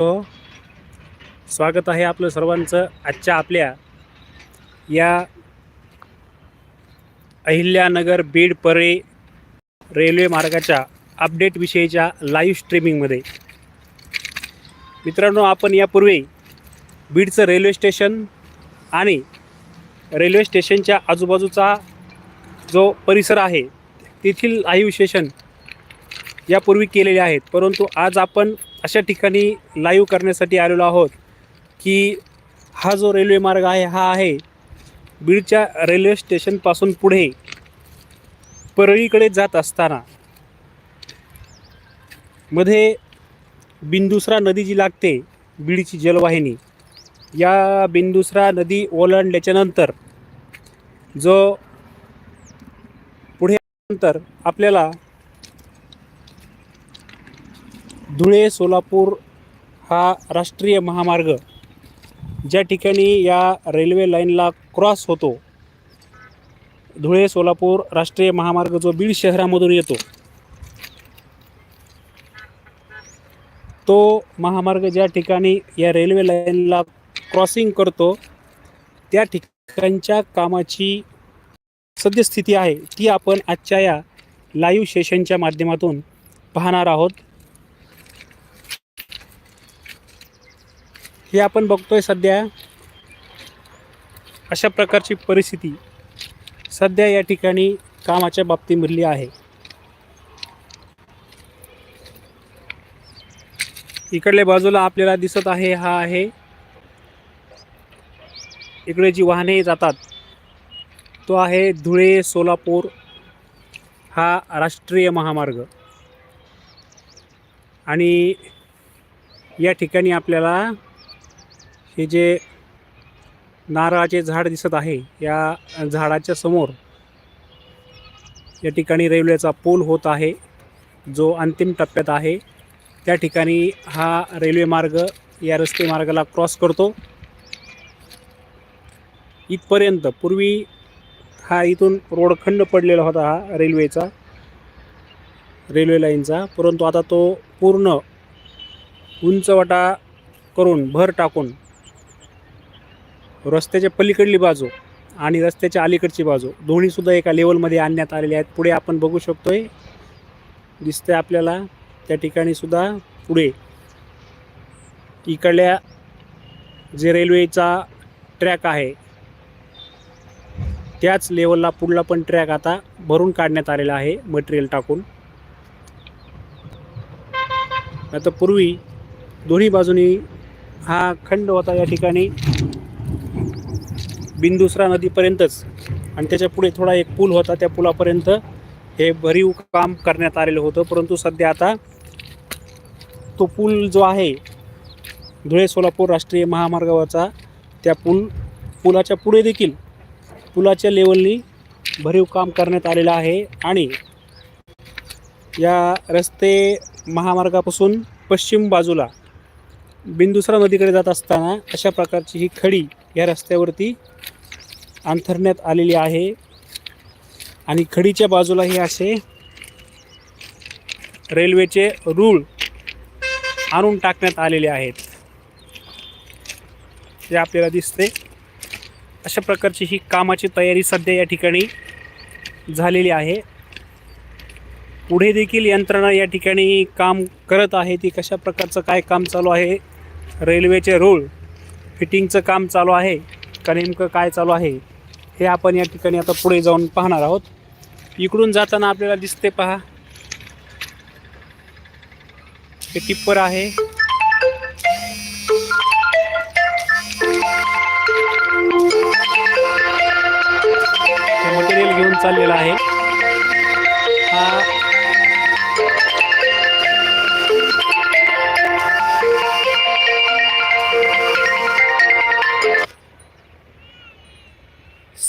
हो. स्वागत आहे आपलं सर्वांचं आजच्या आपल्या या अहिल्यानगर बीड परे रेल्वे मार्गाच्या अपडेटविषयीच्या लाईव्ह स्ट्रीमिंगमध्ये मित्रांनो आपण यापूर्वी बीडचं रेल्वे स्टेशन आणि रेल्वे स्टेशनच्या आजूबाजूचा जो परिसर आहे तेथील लाईव्ह स्टेशन यापूर्वी केलेले आहेत. परंतु आज आपण अशा ठिकाणी लाईव्ह करण्यासाठी आलेलो आहोत की हा जो रेल्वे मार्ग आहे हा आहे बीडच्या रेल्वे स्टेशनपासून पुढे परळीकडे जात असताना. मध्ये बिंदुसरा नदी जी लागते बीडची जलवाहिनी. या बिंदुसरा नदी ओलांडल्याच्यानंतर जो पुढे नंतर आपल्याला धुळे सोलापूर हा राष्ट्रीय महामार्ग ज्या ठिकाणी या रेल्वे लाईनला क्रॉस होतो धुळे सोलापूर राष्ट्रीय महामार्ग जो बीड शहरामधून येतो तो महामार्ग ज्या ठिकाणी या रेल्वे लाईनला क्रॉसिंग करतो त्या ठिकाणच्या कामाची सद्यस्थिती आहे ती आपण आजच्या या लाईव्ह सेशनच्या माध्यमातून पाहणार आहोत. हे आपण बघतोय सध्या अशा प्रकारची परिस्थिती सध्या या ठिकाणी कामाच्या बाबतीमधली आहे. इकडल्या बाजूला आपल्याला दिसत आहे हा आहे. इकडे जी वाहने जातात तो आहे धुळे सोलापूर हा राष्ट्रीय महामार्ग. आणि या ठिकाणी आपल्याला हे जे नारळाचे झाड दिसत आहे या झाडाच्या समोर या ठिकाणी रेल्वेचा पूल होत आहे जो अंतिम टप्प्यात आहे. त्या ठिकाणी हा रेल्वे मार्ग या रस्ते मार्गाला क्रॉस करतो. इथपर्यंत पूर्वी हा इथून रोडखंड पडलेला होता हा रेल्वेचा रेल्वे लाईनचा. परंतु आता तो पूर्ण उंचवटा करून भर टाकून रस्त्याच्या पलीकडली बाजू आणि रस्त्याच्या अलीकडची बाजू दोन्हीसुद्धा एका लेवलमध्ये आणण्यात आलेले आहेत. पुढे आपण बघू शकतोय. दिसतंय आपल्याला त्या ठिकाणी सुद्धा पुढे इकडल्या जे रेल्वेचा ट्रॅक आहे त्याच लेवलला पुढला पण ट्रॅक आता भरून काढण्यात आलेला आहे मटेरियल टाकून. आता पूर्वी दोन्ही बाजूनी हा खंड होता या ठिकाणी. बिंदुसरा नदीपर्यंतच. आणि त्याच्या पुढे थोडा एक पूल होता त्या पुलापर्यंत हे भरीव काम करण्यात आलेलं होतं. परंतु सध्या आता तो पूल जो आहे धुळे सोलापूर राष्ट्रीय महामार्गावरचा त्या पूल पुलाच्या पुढे देखील पुलाच्या लेवलनी भरीव काम करण्यात आलेलं आहे. आणि या रस्ते महामार्गापासून पश्चिम बाजूला बिंदुसरा नदीकडे जात असताना अशा प्रकारची ही खडी या रस्त्यावरती अंथरण्यात आलेली आहे. आणि खडीच्या बाजूला हे असे रेल्वेचे रूळ आणून टाकण्यात आलेले आहेत. जे आपल्याला दिसते अशा प्रकारची ही कामाची तयारी सध्या या ठिकाणी झालेली आहे. पुढे देखील यंत्रणा या ठिकाणी काम करत आहे. ती कशा प्रकारचं काय काम चालू आहे रेल्वेचे रूळ फिटिंगचं काम चालू आहे का नेमकं काय चालू आहे हे आपण या ठिकाणी आता पुढे जाऊन पाहणार आहोत. इकडून जाताना आपल्याला दिसते पहा. हे टिप्पर आहे. मटेरियल घेऊन चाललेलं आहे.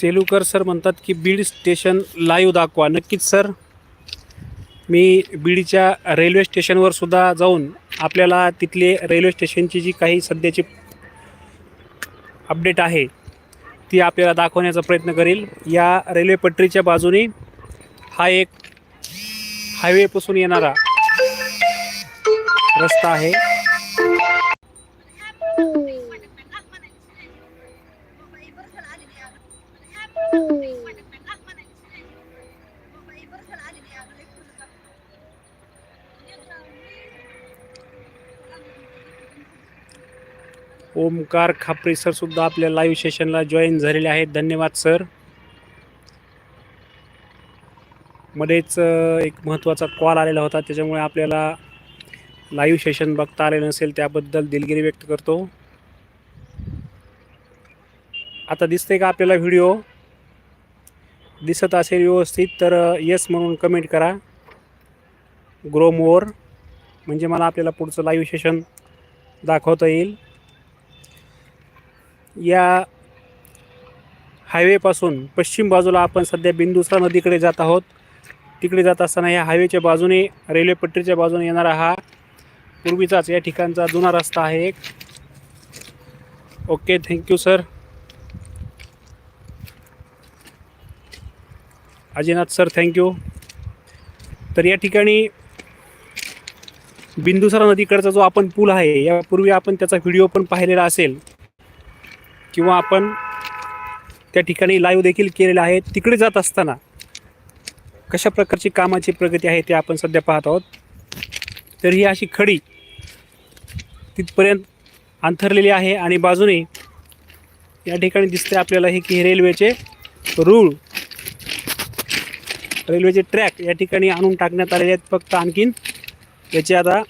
सेलुकर सर म्हणतात की बीड स्टेशन लाईव्ह दाखवा. नक्कीच सर मी बीडच्या रेल्वे स्टेशनवर सुद्धा जाऊन आपल्याला तिथले रेल्वे स्टेशनची जी काही सध्याची अपडेट आहे ती आपल्याला दाखवण्याचा प्रयत्न करेल. या रेल्वे पटरीच्या बाजूने हा एक हायवेपासून येणारा रस्ता आहे. ओमकार खापरे सरसुद्धा आपल्या लाईव्ह सेशनला जॉईन झालेले आहेत. धन्यवाद सर मध्येच एक महत्त्वाचा कॉल आलेला होता. त्याच्यामुळे आपल्याला लाईव्ह सेशन बघता आले नसेल त्याबद्दल दिलगिरी व्यक्त करतो. आता दिसते का आपल्याला व्हिडिओ दिसत असेल व्यवस्थित तर येस म्हणून कमेंट करा. ग्रो मोर म्हणजे मला आपल्याला पुढचं लाईव्ह सेशन दाखवता येईल. या हायवेपासून पश्चिम बाजूला आपण सध्या बिंदुसरा नदीकडे जात आहोत. तिकडे जात असताना या हायवेच्या बाजूने रेल्वे पट्टीच्या बाजूने येणारा हा पूर्वीचाच या ठिकाणचा जुना रस्ता आहे एक. Okay thank you sir Ajinath sir thank you तर या ठिकाणी बिंदुसरा नदीकडचा जो आपण पूल आहे यापूर्वी आपण त्याचा व्हिडिओ पण पाहिलेला असेल. किंवा आपण त्या ठिकाणी लाईव्ह देखील केलेला आहे. तिकडे जात असताना कशा प्रकारची कामाची प्रगती आहे ते आपण सध्या पाहत आहोत. तर ही अशी खडी तिथपर्यंत अंथरलेली आहे आणि बाजूने या ठिकाणी दिसते आपल्याला हे की रेल्वेचे रूळ. रेल्वेचे ट्रॅक या ठिकाणी आणून टाकण्यात आलेले आहेत. फक्त आणखीन याची आता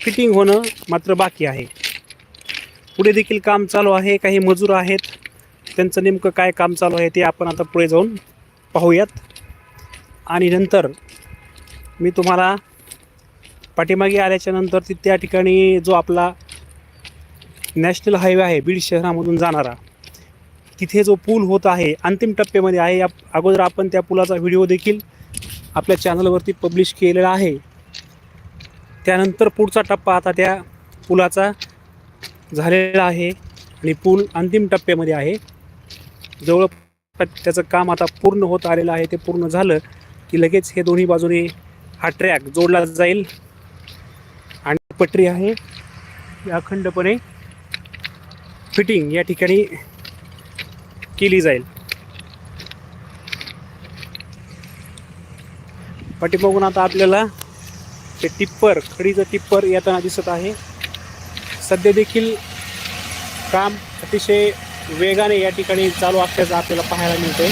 फिटिंग होणं मात्र बाकी आहे. पुढे देखील काम चालू आहे काही मजूर आहेत. त्यांचं नेमकं काय काम चालू आहे ते आपण आता पुढे जाऊन पाहूयात. आणि नंतर मी तुम्हाला पाठीमागे आल्याच्यानंतर ती त्या ठिकाणी जो आपला नॅशनल हायवे आहे बीड शहरामधून जाणारा तिथे जो पूल होत आहे अंतिम टप्प्यामध्ये आहे. या अगोदर आपण त्या पुलाचा व्हिडिओ देखील आपल्या चॅनलवरती पब्लिश केलेला आहे. त्यानंतर पुढचा टप्पा आता त्या पुलाचा झालेला आहे आणि पूल अंतिम टप्प्यामध्ये आहे. जवळ त्याचं काम आता पूर्ण होत आलेलं आहे. ते पूर्ण झालं की लगेच हे दोन्ही बाजूने हा ट्रॅक जोडला जाईल. आणि पटरी आहे. अखंडपणे फिटिंग या ठिकाणी केली जाईल. पाठीमागून आता आपल्याला ते टिप्पर खडीचं टिप्पर येताना दिसत आहे. सध्या देखील काम अतिशय वेगाने या ठिकाणी चालू असल्याचं आपल्याला पाहायला मिळते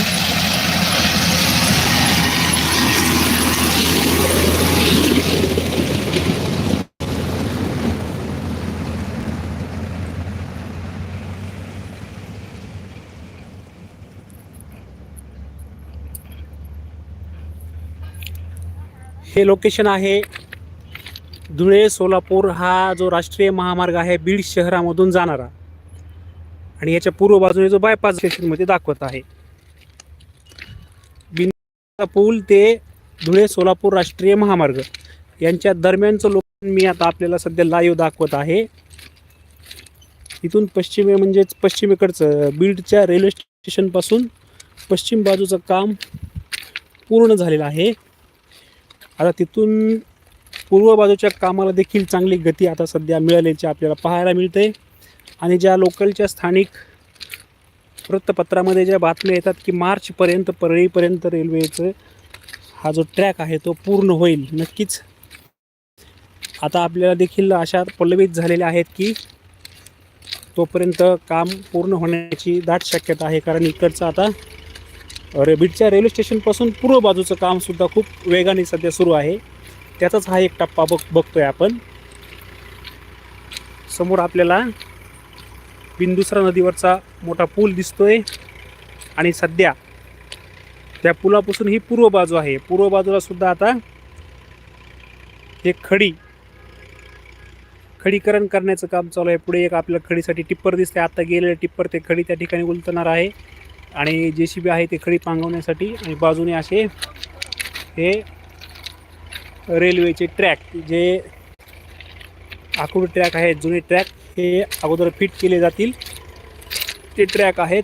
हे लोकेशन आहे धुळे सोलापूर हा जो राष्ट्रीय महामार्ग आहे बीड शहरामधून जाणारा. आणि याच्या पूर्व बाजूने जो बायपास स्टेशनमध्ये दाखवत आहे. बिंदू पूल ते धुळे सोलापूर राष्ट्रीय महामार्ग. यांच्या दरम्यानचं लोक मी आता आपल्याला सध्या लाईव्ह दाखवत आहे. इथून पश्चिमे म्हणजेच पश्चिमेकडचं बीडच्या रेल्वे स्टेशनपासून पश्चिम बाजूचं काम पूर्ण झालेलं आहे. आता तिथून पूर्व बाजूच्या कामाला देखील चांगली गती आता सध्या मिळाल्याची आपल्याला पाहायला मिळते. आणि ज्या लोकलच्या स्थानिक वृत्तपत्रामध्ये ज्या बातम्या येतात की मार्चपर्यंत परळीपर्यंत रेल्वेचं हा जो ट्रॅक आहे तो पूर्ण होईल नक्कीच. आता आपल्याला देखील अशा पल्लवित झालेल्या आहेत की तोपर्यंत काम पूर्ण होण्याची दाट शक्यता आहे. कारण इकडचं आता रे बीडच्या रेल्वे स्टेशनपासून पूर्व बाजूचं कामसुद्धा खूप वेगाने सध्या सुरू आहे. त्याचाच हा एक टप्पा बघ बघतोय आपण. समोर आपल्याला बिंदुसरा नदीवरचा मोठा पूल दिसतोय. आणि सध्या त्या पुलापासून ही पूर्व बाजू आहे. पूर्व बाजूला सुद्धा आता एक खडी खडीकरण करण्याचं काम चालू आहे. पुढे एक आपल्याला खडीसाठी टिप्पर दिसते आत्ता गेलेलं टिप्पर ते खडी त्या ठिकाणी उलतणार आहे. आणि जे सी बी आहे ते खडी पांगवण्यासाठी आणि बाजूने असे हे रेल्वेचे ट्रॅक जे आखूड ट्रॅक आहेत जुने ट्रॅक हे अगोदर फिट केले जातील. ते ट्रॅक आहेत.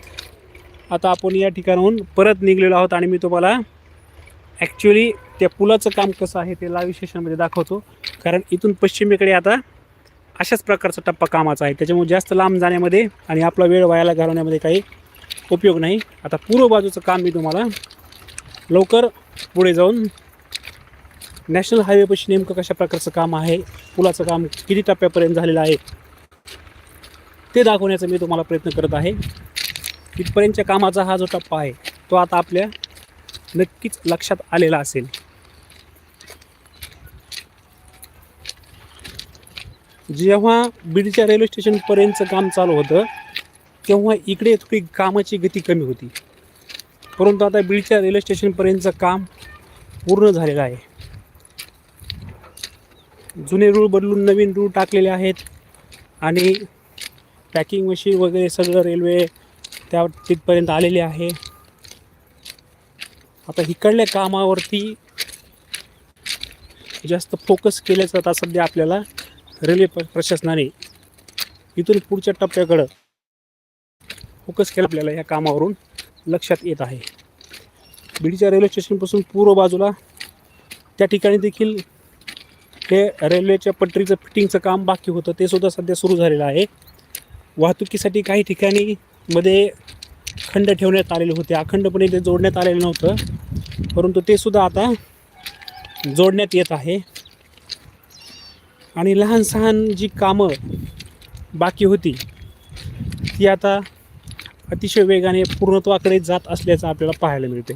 आता आपण या ठिकाणाहून परत निघलेलो आहोत आणि मी तुम्हाला ॲक्च्युली त्या पुलाचं काम कसं आहे ते लाईव्ह स्टेशनमध्ये दाखवतो. कारण इथून पश्चिमेकडे आता अशाच प्रकारचा टप्पा कामाचा आहे. त्याच्यामुळे जास्त लांब जाण्यामध्ये आणि आपला वेळ वायाला घालवण्यामध्ये काही उपयोग नाही. आता पूर्व बाजूचं काम मी तुम्हाला लवकर पुढे जाऊन नॅशनल हायवेपाशी नेमकं कशा प्रकारचं काम आहे? पुलाचं काम किती टप्प्यापर्यंत झालेलं आहे? ते दाखवण्याचा मी तुम्हाला प्रयत्न करत आहे. इथपर्यंतच्या कामाचा हा जो टप्पा आहे तो आता आपल्या नक्कीच लक्षात आलेला असेल. जेव्हा बीडच्या रेल्वे स्टेशनपर्यंतचं काम चालू होतं तेव्हा इकडे थोडी कामाची गती कमी होती. परंतु आता बीडच्या रेल्वे स्टेशनपर्यंतचं काम पूर्ण झालेलं आहे. जुने रूळ बदलून नवीन रूळ टाकलेले आहेत. आणि पॅकिंग मशीन वगैरे सगळं रेल्वे त्या तिथपर्यंत आलेले आहे. आता इकडल्या कामावरती जास्त फोकस केल्याचं जात सध्या आपल्याला रेल्वे प- प्रशासनाने. इथून पुढच्या टप्प्याकडं फोकस केला आपल्याला या कामावरून लक्षात येत आहे. बीडच्या रेल्वे स्टेशनपासून पूर्व बाजूला त्या ठिकाणी देखील हे रेल्वेच्या पटरीचं फिटिंगचं काम बाकी होतं ते सुद्धा सध्या सुरू झालेलं आहे. वाहतुकीसाठी काही ठिकाणी मध्ये खंड ठेवण्यात आलेले होते. अखंडपणे ते जोडण्यात आलेलं नव्हतं परंतु ते सुद्धा आता जोडण्यात येत आहे. आणि लहान सहान जी कामं बाकी होती ती आता अतिशय वेगाने पूर्णत्वाकडे जात असल्याचं आपल्याला पाहायला मिळते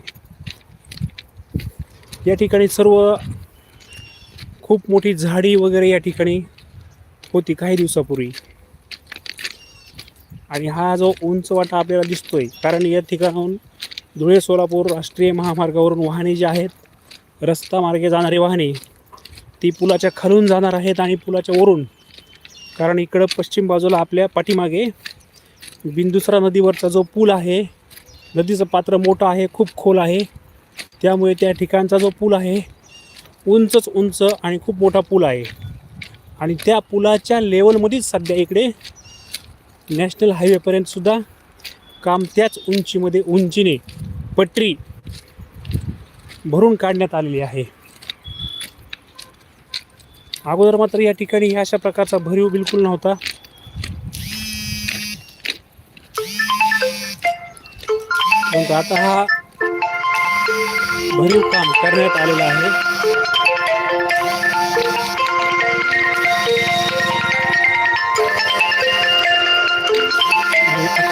या ठिकाणी सर्व खूप मोठी झाडी वगैरे या ठिकाणी होती काही दिवसापूर्वी. आणि हा जो उंच वाटा आपल्याला दिसतोय कारण या ठिकाणाहून धुळे सोलापूर राष्ट्रीय महामार्गावरून वाहने जी आहेत रस्ता मार्गे जाणारी वाहने ती पुलाच्या खालून जाणार आहेत आणि पुलाच्या वरून. कारण इकडं पश्चिम बाजूला आपल्या पाठीमागे बिंदुसरा नदीवरचा जो पूल आहे नदीचं पात्र मोठं आहे खूप खोल आहे. त्यामुळे त्या ठिकाणचा जो पूल आहे उंचच उंच आणि खूप मोठा पूल आहे. आणि त्या पुलाच्या लेवलमध्येच सध्या इकडे नॅशनल हायवेपर्यंतसुद्धा काम त्याच उंचीमध्ये उंचीने पटरी भरून काढण्यात आलेली आहे. अगोदर मात्र या ठिकाणी ह्या अशा प्रकारचा भरीव बिलकुल नव्हता. परंतु आता हा भरीव काम करण्यात आलेलं आहे.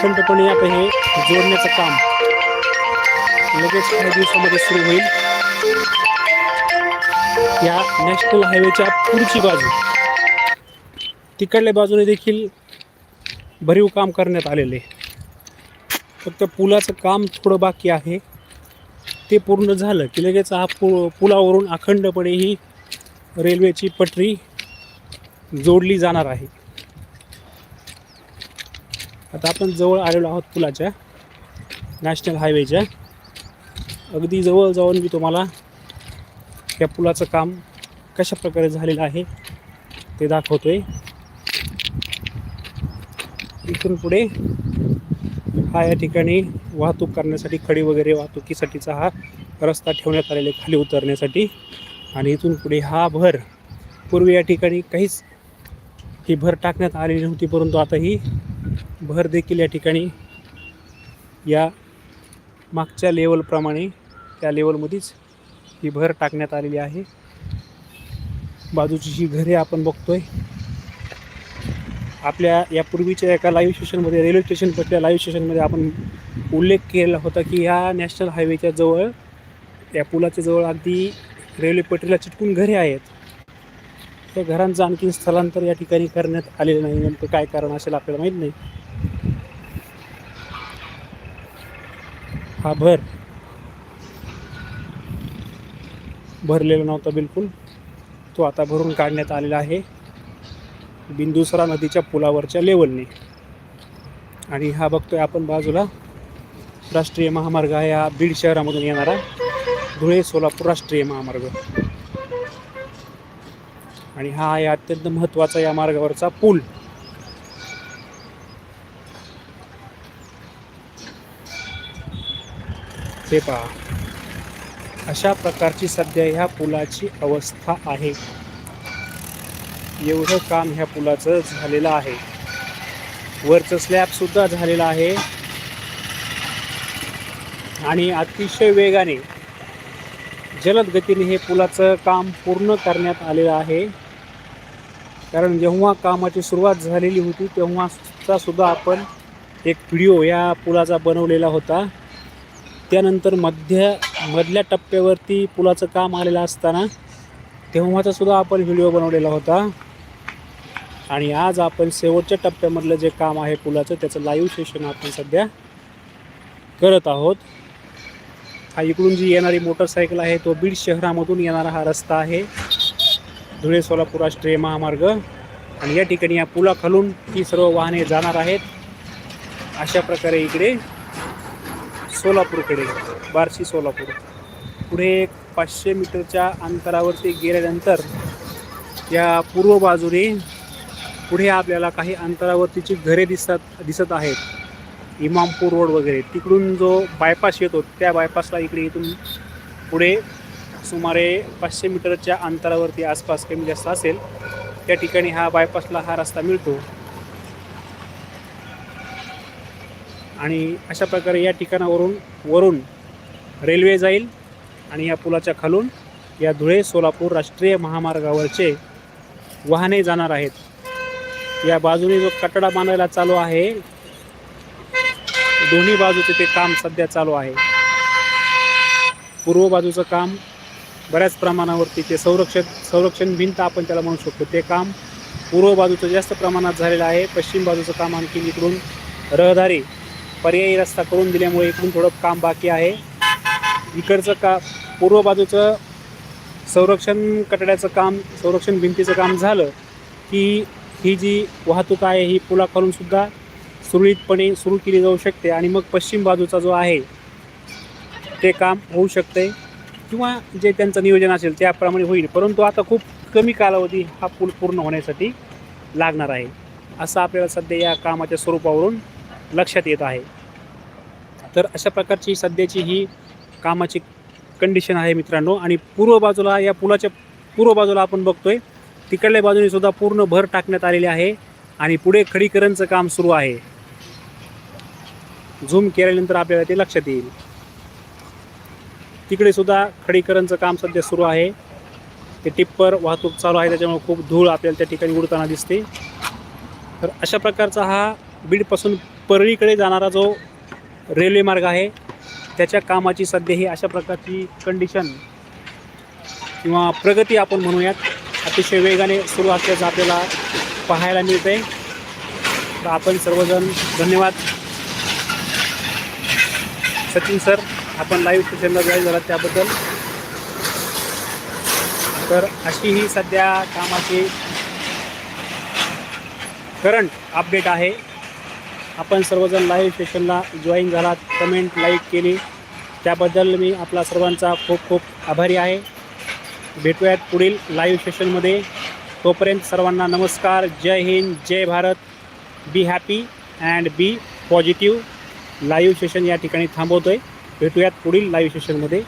आणि अखंडपणे आता हे जोडण्याचं काम लगेच काही दिवसामध्ये सुरू होईल. या नॅशनल हायवेच्या पुढची बाजू तिकडल्या बाजूने देखील भरीव काम करण्यात आलेले फक्त पुलाचं काम थोडं बाकी आहे. ते पूर्ण झालं की लगेच हा पु पुलावरून अखंडपणे ही रेल्वेची पटरी जोडली जाणार आहे. आता आपण जवळ आलेलो आहोत पुलाच्या नॅशनल हायवेच्या. अगदी जवळ जाऊन मी तुम्हाला या पुलाचं काम कशा प्रकारे झालेलं आहे ते दाखवतोय. इथून पुढे हा या ठिकाणी वाहतूक करण्यासाठी खडी वगैरे वाहतुकीसाठीचा हा रस्ता ठेवण्यात आलेला आहे खाली उतरण्यासाठी. आणि इथून पुढे हा भर पूर्वी या ठिकाणी काहीच ही भर टाकण्यात आलेली नव्हती परंतु आता ही भर देखील या ठिकाणी या मागच्या लेवलप्रमाणे त्या लेवलमध्येच ही भर टाकण्यात आलेली आहे. बाजूची जी घरे आपण बघतोय आपल्या यापूर्वीच्या एका लाईव्ह स्टेशनमध्ये रेल्वे स्टेशनच्या लाईव्ह स्टेशनमध्ये आपण उल्लेख केला होता की ह्या नॅशनल हायवेच्या जवळ या पुलाच्या जवळ अगदी रेल्वे पटरीला चिटकून घरे आहेत. त्या घरांचं आणखी स्थलांतर या ठिकाणी करण्यात आलेलं नाही. नेमकं काय कारण असेल आपल्याला माहीत नाही. हा भर. भरलेला नव्हता बिलकुल. तो आता भरून काढण्यात आलेला आहे. बिंदुसरा नदीच्या पुलावरच्या लेवलने. आणि हा बघतोय आपण बाजूला. राष्ट्रीय महामार्ग आहे हा बीड शहरामधून येणारा. धुळे सोलापूर राष्ट्रीय महामार्ग. आणि हा आहे अत्यंत महत्त्वाचा या मार्गावरचा पूल. हे पहा. अशा प्रकारची सध्या ह्या पुलाची अवस्था आहे. एवढं काम ह्या पुलाचं झालेलं आहे. वरचं स्लॅब सुद्धा झालेलं आहे. आणि अतिशय वेगाने जलद गतीने हे पुलाचं काम पूर्ण करण्यात आलेलं आहे. कारण जेव्हा कामाची सुरुवात झालेली होती तेव्हाचा सुद्धा आपण एक व्हिडिओ या पुलाचा बनवलेला होता. त्यानंतर मध्य मधल्या टप्प्यावरती पुलाचं काम आलेलं असताना तेव्हाचा सुद्धा आपण व्हिडिओ बनवलेला होता. आणि आज आपण शेवटच्या टप्प्यामधलं जे काम आहे पुलाचं त्याचं लाईव्ह सेशन आपण सध्या करत आहोत. हा इकडून जी येणारी मोटरसायकल आहे तो बीड शहरामधून येणारा हा रस्ता आहे. धुळे सोलापूर राष्ट्रीय महामार्ग. आणि या ठिकाणी या पुलाखालून ही सर्व वाहने जाणार आहेत. अशा प्रकारे इकडे सोलापूरकडे बार्शी सोलापूर. पुढे एक पाचशे मीटरच्या अंतरावरती गेल्यानंतर या पूर्व बाजूने पुढे आपल्याला काही अंतरावरतीची घरे दिसत दिसत आहेत. इमामपूर रोड वगैरे. तिकडून जो बायपास येतो त्या बायपासला इकडे इथून पुढे सुमारे पाचशे मीटरच्या अंतरावरती आसपास कमी जास्त असेल त्या ठिकाणी हा बायपासला हा रस्ता मिळतो. आणि अशा प्रकारे या ठिकाणावरून वरून रेल्वे जाईल आणि या पुलाच्या खालून या धुळे सोलापूर राष्ट्रीय महामार्गावरचे वाहने जाणार आहेत. या बाजूने जो कटडा बांधायला चालू आहे दोन्ही बाजूचे ते काम सध्या चालू आहे. पूर्व बाजूचं काम बऱ्याच प्रमाणावरती ते संरक्षण संरक्षण भिंत आपण त्याला म्हणू शकतो ते काम पूर्व बाजूचं जास्त प्रमाणात झालेलं आहे. पश्चिम बाजूचं काम आणखी इकडून रहदारी पर्यायी रस्ता करून दिल्यामुळे इकडून थोडं काम बाकी आहे. इकडचं का पूर्व बाजूचं संरक्षण कटड्याचं काम संरक्षण भिंतीचं काम झालं की ही जी वाहतूक आहे ही पुलाखालूनसुद्धा सुरळीतपणे सुरू केली जाऊ शकते आणि मग पश्चिम बाजूचा जो आहे ते काम होऊ शकते किंवा जे त्यांचं नियोजन असेल त्याप्रमाणे होईल. परंतु आता खूप कमी कालावधी हा पूल पूर्ण होण्यासाठी लागणार आहे. असं आपल्याला सध्या या कामाच्या स्वरूपावरून लक्षात येत आहे. तर अशा प्रकारची सध्याची ही कामाची कंडिशन आहे मित्रांनो. आणि पूर्व बाजूला या पुलाच्या पूर्व बाजूला आपण बघतोय तिकडल्या बाजूने सुद्धा पूर्ण भर टाकण्यात आलेली आहे आणि पुढे खडीकरणचं काम सुरू आहे. झूम केल्यानंतर आपल्याला ते लक्षात येईल. तिकडे सुद्धा खडीकरणचं काम सध्या सुरू आहे. ते टिप्पर वाहतूक चालू आहे त्याच्यामुळे खूप धूळ आपल्याला त्या ठिकाणी उडताना दिसते. तर अशा प्रकारचा हा बीडपासून परळीकडे जाणारा जो रेल्वे मार्ग आहे त्याच्या कामाची सध्या ही अशा प्रकारची कंडिशन किंवा प्रगती आपण म्हणूयात अतिशय वेगाने सुरू असल्याचं आपल्याला पाहायला मिळते आहे तर आपण सर्वजण धन्यवाद. सचिन सर आपण लाईव्ह स्टेशनला जॉईन झाला त्याबद्दल. तर अशी ही सध्या कामाची करंट अपडेट आहे. आपण सर्वजण लाईव्ह सेशनला जॉईन झालात. कमेंट लाईक केली. त्याबद्दल मी आपला सर्वांचा खूप खूप आभारी आहे. भेटूयात पुढील लाईव्ह सेशनमध्ये तोपर्यंत सर्वांना नमस्कार. जय हिंद जय Bharat. Be happy and be positive live session या ठिकाणी थांबवतो आहे भेटूयात पुढील लाईव्ह सेशनमध्ये